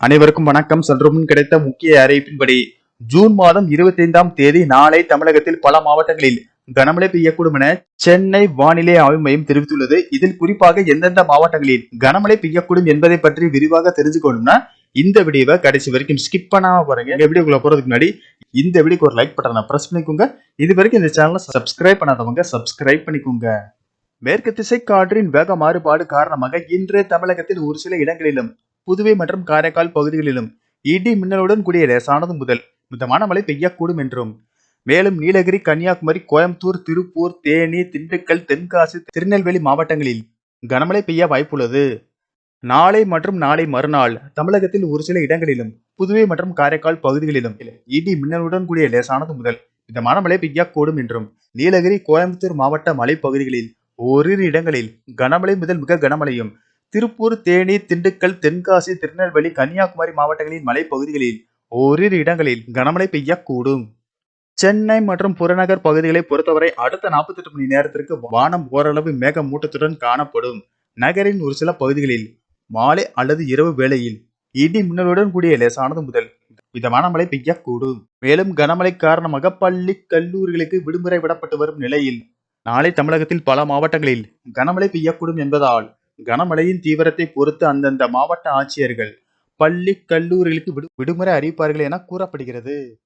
அனைவருக்கும் வணக்கம். சற்று முன் கிடைத்த முக்கிய அறிவிப்பின்படி ஜூன் மாதம் இருபத்தி ஐந்தாம் தேதி நாளை தமிழகத்தில் பல மாவட்டங்களில் கனமழை பெய்யக்கூடும் என சென்னை வானிலை ஆய்வு மையம் தெரிவித்துள்ளது. இதில் குறிப்பாக எந்தெந்த மாவட்டங்களில் கனமழை பெய்யக்கூடும் என்பதை பற்றி விரிவாக தெரிஞ்சுக்கணும்னா இந்த வீடியோவை கடைசி வரைக்கும் ஸ்கிப் பண்ணாம பாருங்க. எங்க வீடியோக்குள்ள போறதுக்கு முன்னாடி இந்த வீடியோக்கு ஒரு லைக் பட்டனை பிரஸ் பண்ணிக்கோங்க. இது வரைக்கும் இந்த சேனலை சப்ஸ்கிரைப் பண்ணாதவங்க சப்ஸ்கிரைப் பண்ணிக்கோங்க. மேற்கு திசை காற்றின் வேக மாறுபாடு காரணமாக இன்று தமிழகத்தில் ஒரு சில இடங்களிலும் புதுவை மற்றும் காரைக்கால் பகுதிகளிலும் இடி மின்னலுடன் கூடிய லேசானது முதல் மிதமான மழை பெய்யக்கூடும் என்றும் மேலும் நீலகிரி கன்னியாகுமரி கோயம்புத்தூர் திருப்பூர் தேனி திண்டுக்கல் தென்காசி திருநெல்வேலி மாவட்டங்களில் கனமழை பெய்ய வாய்ப்புள்ளது. நாளை மற்றும் நாளை மறுநாள் தமிழகத்தில் ஒரு சில இடங்களிலும் புதுவை மற்றும் காரைக்கால் பகுதிகளிலும் இடி மின்னலுடன் கூடிய லேசானது முதல் மிதமான மழை பெய்யக்கூடும் என்றும் நீலகிரி கோயம்புத்தூர் மாவட்ட மலைப்பகுதிகளில் ஓரிரு இடங்களில் கனமழை முதல் மிக கனமழையும் திருப்பூர் தேனி திண்டுக்கல் தென்காசி திருநெல்வேலி கன்னியாகுமரி மாவட்டங்களின் மலைப்பகுதிகளில் ஓரிரு இடங்களில் கனமழை பெய்யக்கூடும். சென்னை மற்றும் புறநகர் பகுதிகளை பொறுத்தவரை அடுத்த 48 மணி நேரத்திற்கு வானம் ஓரளவு மேகமூட்டத்துடன் காணப்படும். நகரின் ஒரு சில பகுதிகளில் மாலை அல்லது இரவு வேளையில் இடி மின்னலுடன் கூடிய லேசானது முதல் மிதமான மழை பெய்யக்கூடும். மேலும் கனமழை காரணமாக பள்ளி கல்லூரிகளுக்கு விடுமுறை விடப்பட்டு வரும் நிலையில் நாளை தமிழகத்தில் பல மாவட்டங்களில் கனமழை பெய்யக்கூடும் என்பதால் கனமழையின் தீவிரத்தை பொறுத்து அந்தந்த மாவட்ட ஆட்சியர்கள் பள்ளி கல்லூரிகளுக்கு விடு- விடுமுறை அறிவிப்பார்கள் என கூறப்படுகிறது.